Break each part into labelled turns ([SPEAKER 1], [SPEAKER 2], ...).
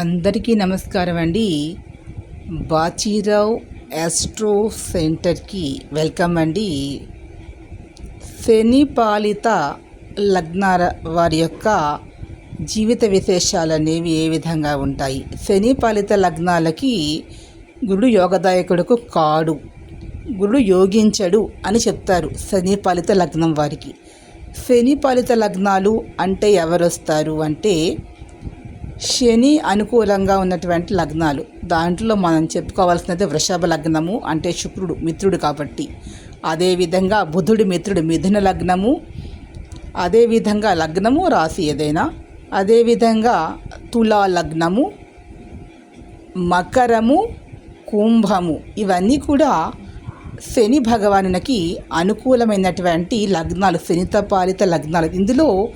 [SPEAKER 1] అందరికీ నమస్కారం అండి. బాచీరావు యాస్ట్రో సెంటర్కి వెల్కమ్ అండి. శని పాలిత లగ్నాల వారి యొక్క జీవిత విశేషాలు అనేవి ఏ విధంగా ఉంటాయి? శని పాలిత లగ్నాలకి గురుడు యోగదాయకుడుకు కాడు గురుడు యోగించడు అని చెప్తారు శని పాలిత లగ్నం వారికి. శని పాలిత లగ్నాలు అంటే ఎవరు వస్తారు అంటే శని అనుకూలంగా ఉన్నటువంటి లగ్నాలు. దాంట్లో మనం చెప్పుకోవాల్సినది వృషభ లగ్నము అంటే శుక్రుడు మిత్రుడు కాబట్టి. అదేవిధంగా బుధుడి మిత్రుడు మిథున లగ్నము. అదేవిధంగా లగ్నము రాశి ఏదైనా. అదేవిధంగా తులా లగ్నము మకరము కుంభము ఇవన్నీ కూడా శని భగవానునికి అనుకూలమైనటువంటి లగ్నాలు శనిత పాలిత లగ్నాలు. ఇందులో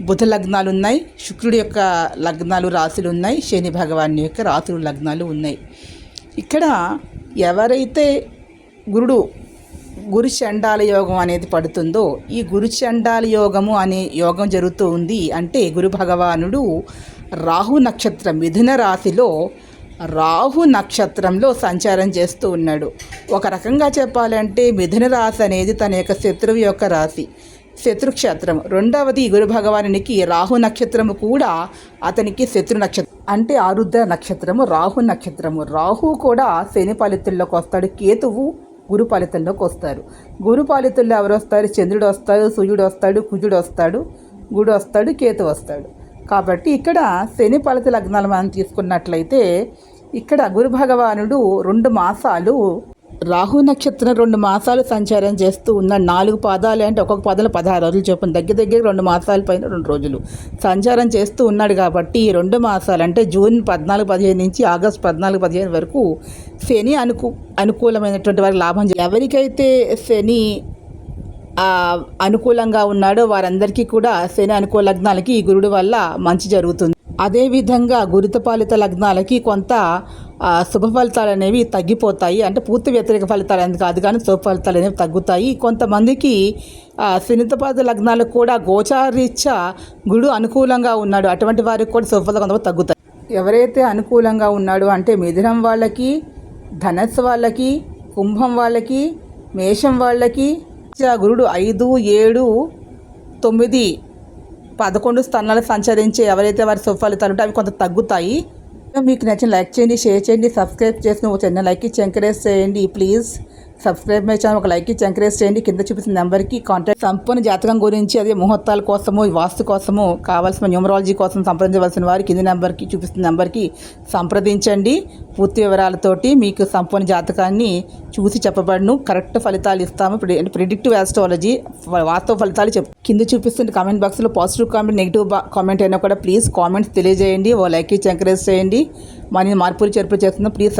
[SPEAKER 1] బుధ లగ్నాలు ఉన్నాయి శుక్రుడి యొక్క లగ్నాలు రాశులు ఉన్నాయి శని భగవాన్ యొక్క రాశులు లగ్నాలు ఉన్నాయి. ఇక్కడ ఎవరైతే గురుడు గురు చండాల యోగం అనేది పడుతుందో ఈ గురు చండాల యోగము అనే యోగం జరుగుతూ ఉంది అంటే గురు భగవానుడు రాహు నక్షత్రం మిథున రాశిలో రాహు నక్షత్రంలో సంచారం చేస్తూ ఉన్నాడు. ఒక రకంగా చెప్పాలంటే మిథున రాశి అనేది తన యొక్క శత్రువు యొక్క రాశి. శత్రుక్షేత్రం. రెండవది గురు భగవానునికి రాహు నక్షత్రము కూడా అతనికి శత్రు నక్షత్రం. అంటే ఆరుద్ర నక్షత్రము రాహు నక్షత్రము. రాహు కూడా శని ఫలితుల్లోకి వస్తాడు కేతువు గురు ఫలితంలోకి వస్తారు. గురు ఫలితుల్లో ఎవరు వస్తారు? చంద్రుడు వస్తాడు సూర్యుడు వస్తాడు కుజుడు వస్తాడు గుడు వస్తాడు కేతు వస్తాడు. కాబట్టి ఇక్కడ శని ఫలిత లగ్నాలు మనం తీసుకున్నట్లయితే ఇక్కడ గురు భగవానుడు రెండు మాసాలు రాహు నక్షత్రం రెండు మాసాలు సంచారం చేస్తూ ఉన్న నాలుగు పాదాలు అంటే ఒక్కొక్క పాదాలు పదహారు రోజులు చొప్పున దగ్గర దగ్గర రెండు మాసాల పైన రెండు రోజులు సంచారం చేస్తూ ఉన్నాడు కాబట్టి ఈ రెండు మాసాలు అంటే జూన్ పద్నాలుగు పదిహేను నుంచి ఆగస్ట్ పద్నాలుగు పదిహేను వరకు శని అనుకూ అనుకూలమైనటువంటి వారికి లాభం ఎవరికైతే శని అనుకూలంగా ఉన్నాడో వారందరికీ కూడా శని అనుకూల లగ్నాలకి ఈ గురుడు వల్ల మంచి జరుగుతుంది. అదేవిధంగా గురితపాలిత లగ్నాలకి కొంత శుభ ఫలితాలు అనేవి తగ్గిపోతాయి. అంటే పూర్తి వ్యతిరేక ఫలితాలు అనేది కాదు కానీ శుభ ఫలితాలు అనేవి తగ్గుతాయి. కొంతమందికి సున్నితపాద లగ్నాలకు కూడా గోచారీత్యా గుడు అనుకూలంగా ఉన్నాడు. అటువంటి వారికి కూడా శుభ ఫలితాలు తగ్గుతాయి. ఎవరైతే అనుకూలంగా ఉన్నాడో అంటే మిథునం వాళ్ళకి ధనస్సు వాళ్ళకి కుంభం వాళ్ళకి మేషం వాళ్ళకి గురుడు ఐదు ఏడు తొమ్మిది పదకొండు స్థానాలు సంచరించి ఎవరైతే వారి సుఫలితాలు ఉంటే అవి కొంత తగ్గుతాయి. మీకు నచ్చిన లైక్ చేయండి షేర్ చేయండి సబ్స్క్రైబ్ చేసిన ఒక చిన్న లైక్ ఇచ్చి ఎంకరేజ్ చేయండి ప్లీజ్. సబ్స్క్రైబ్ మై ఛానల్ ఒక లైక్ ఇచ్చి ఎంకరేజ్ చేయండి. కింద చూపిస్తున్న నెంబర్కి కాంటాక్ట్ సంపూర్ణ జాతకం గురించి అదే ముహూర్తాల కోసము వాస్తు కోసము కావాల్సిన న్యూమరాలజీ కోసం సంప్రదించవలసిన వారి కింది నెంబర్కి చూపిస్తున్న నెంబర్కి సంప్రదించండి. పూర్తి వివరాలతోటి మీకు సంపూర్ణ జాతకాన్ని చూసి చెప్పబడును. కరెక్ట్ ఫలితాలు ఇస్తాము. ప్రిడిక్టివ్ యాస్ట్రాలజీ వాస్తవ ఫలితాలు చెప్ కింద చూపిస్తున్న కామెంట్ బాక్స్లో పాజిటివ్ కామెంట్ నెగిటివ్ కామెంట్ అయినా కూడా ప్లీజ్ కామెంట్స్ తెలియజేయండి. ఓ లైక్ ఇచ్చి ఎంకరేజ్ చేయండి. మరి మార్పులు చేర్పులు చేస్తున్నాం ప్లీజ్